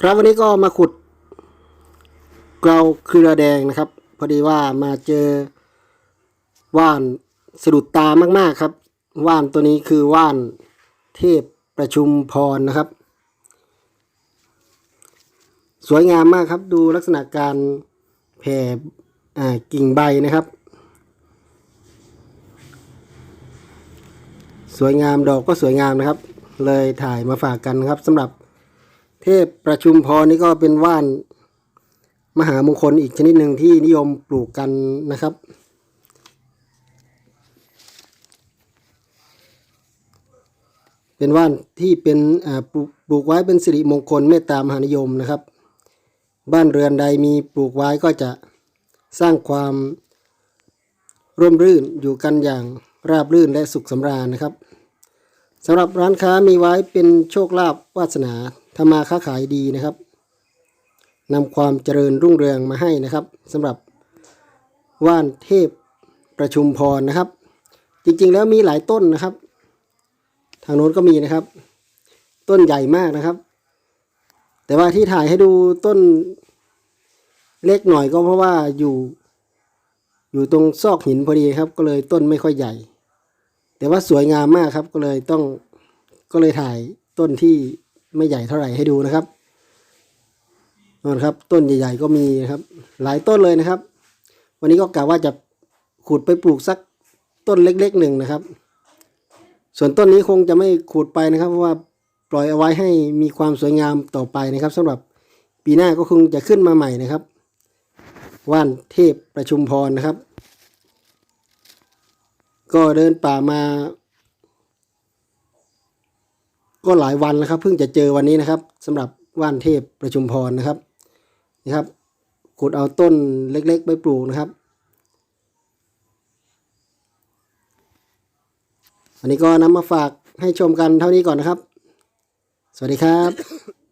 ครับวันนี้ก็มาขุดเกลาเครือแดงนะครับ พอดีว่ามาเจอว่านสะดุดตามากๆครับ ว่านตัวนี้คือว่านเทพประชุมพรนะครับ สวยงามมากครับดูลักษณะการแผ่กิ่งใบนะครับ สวยงามดอกก็สวยงามนะครับ เลยถ่ายมาฝากกันครับสำหรับ เทพประชุมพรนี่ก็เป็นว่านมหามงคลอีกชนิดหนึ่งที่นิยมปลูกกันนะครับ เป็นว่านที่เป็นปลูกปลูกไว้เป็นสิริมงคลเมตตามหานิยมนะครับ บ้านเรือนใดมีปลูกไว้ก็จะสร้างความร่มรื่นอยู่กันอย่างราบรื่นและสุขสำราญนะครับสำหรับร้านค้ามีไว้เป็นโชคลาภวาสนา ทำมาค้าขายดีนะครับนำความเจริญรุ่งเรืองมาให้นะครับสำหรับว่านเทพประชุมพรนะครับ จริงๆแล้วมีหลายต้นนะครับ ทางโน้นก็มีนะครับ ต้นใหญ่มากนะครับ แต่ว่าที่ถ่ายให้ดูต้นเล็กหน่อยก็เพราะว่าอยู่อยู่ตรงซอกหินพอดีครับ ก็เลยต้นไม่ค่อยใหญ่ แต่ว่าสวยงามมากครับก็เลยต้องก็เลยถ่ายต้นที่ ไม่ใหญ่เท่าไหร่ให้ดูนะครับนนครับต้นใหญ่ ๆ ก็มีนะครับ หลายต้นเลยนะครับ วันนี้ก็กะว่าจะขุดไปปลูกสักต้นเล็กๆหนึ่งนะครับ ส่วนต้นนี้คงจะไม่ขุดไปนะครับ เพราะว่าปล่อยเอาไว้ให้มีความสวยงามต่อไปนะครับสำหรับปีหน้าก็คงจะขึ้นมาใหม่นะครับ ว่านเทพประชุมพรนะครับ ก็เดินป่ามา ก็หลายวันแล้วครับ เพิ่งจะเจอวันนี้นะครับสำหรับว่านเทพประชุมพรนะครับนะครับขุดเอาต้นเล็กๆ ไปปลูกนะครับ อันนี้ก็นำมาฝากให้ชมกันเท่านี้ก่อนนะครับ สวัสดีครับ